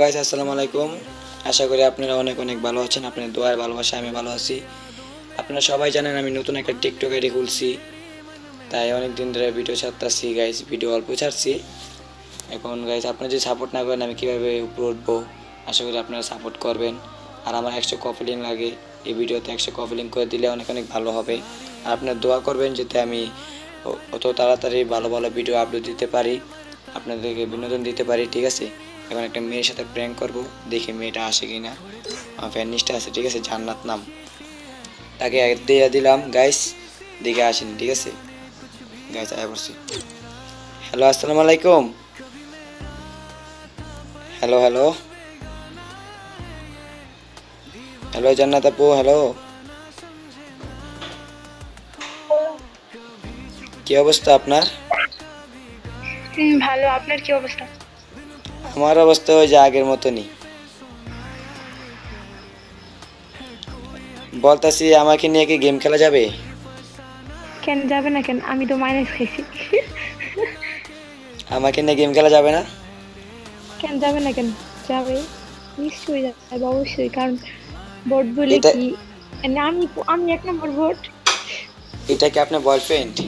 Guys আসসালামু আলাইকুম। আশা করি আপনারা অনেক অনেক ভালো আছেন। আপনার দোয়ার ভালোবাসা, আমি ভালো আছি। আপনারা সবাই জানেন আমি নতুন একটা টিকটক আইডি খুলছি। তাই অনেক দিন ধরে ভিডিও ছাড়তেছি গাইস ভিডিও অল্প ছাড়ছি। এখন গাইস আপনারা যদি সাপোর্ট না করেন, আমি কীভাবে উপরে উঠবো? আশা করি আপনারা সাপোর্ট করবেন। আর আমার একশো কপি লিঙ্ক লাগে। এই ভিডিওতে একশো কপি লিঙ্ক করে দিলে অনেক অনেক ভালো হবে। আর আপনারা দোয়া করবেন যাতে আমি অত তাড়াতাড়ি ভালো ভালো ভিডিও আপলোড দিতে পারি। আপনাদেরকে বিনোদন দিতে পারি, ঠিক আছে? এখন একটা মেয়ের সাথে প্র্যাঙ্ক করব, দেখি মেয়েটা আসে কি না আমার ফ্যান নিচটা আছে ঠিক আছে? জান্নাত নাম। তাকে দিয়ে দিলাম গাইস দেখে আসেনি, ঠিক আছে? গাইস আয় পড়ছি। হ্যালো আসসালামু আলাইকুম। হ্যালো হ্যালো হ্যালো জান্নাত আপু হ্যালো কি অবস্থা আপনার? ভালো, আপনার কি অবস্থা? আমার অবস্থা যে আগের মতনই। বলতাছি আমাকে নিয়ে কি গেম খেলা যাবে? কেন যাবে না কেন? আমি তো মাইনাস খাইছি আমাকে নিয়ে গেম খেলা যাবে না? কেন যাবে না কেন? যাবে। নিশ্চয়ই যাবে অবশ্যই। কারণ ভোট বলে এটা- কি? মানে আমি আমি এক নম্বর ভোট এটা কি আপনার বয়ফ্রেন্ড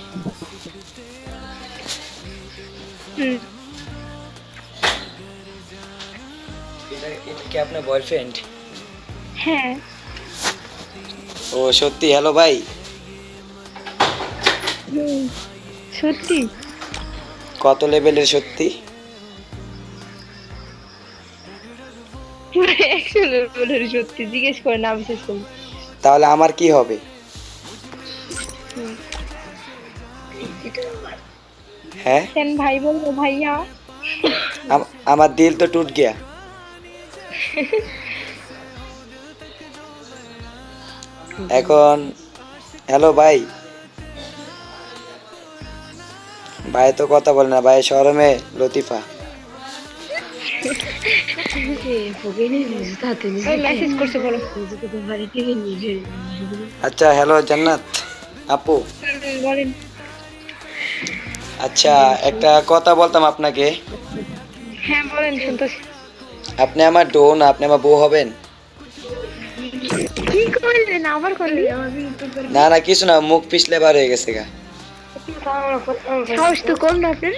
হুম। এটা কি আপনার বয়ফ্রেন্ড হ্যাঁ। ও সত্যি? হ্যালো ভাই? সত্যি। কত লেভেলের সত্যি? একশো বলে সত্যি জিজ্ঞেস করে না বিশেষ করে তাহলে আমার কি হবে? হ্যাঁ? ভাই বলব ভাইয়া। আমার দিল তো টুট গিয়া। এখন হ্যালো ভাই। ভাই তো কথা বলে না, ভাই শরমে লতিফা। আচ্ছা হ্যালো জান্নাত, আপু। আচ্ছা একটা কথা বলতাম আপনাকে। হ্যাঁ বলেন, শুনতেছি। আপনি আমার ডোন আপনি আমার বউ হবেন? কি করলেন? আবার করলেন? না না কিছু না মুখ পিছলে বার হয়ে গেছে গা। সাহস তো কম না আপনার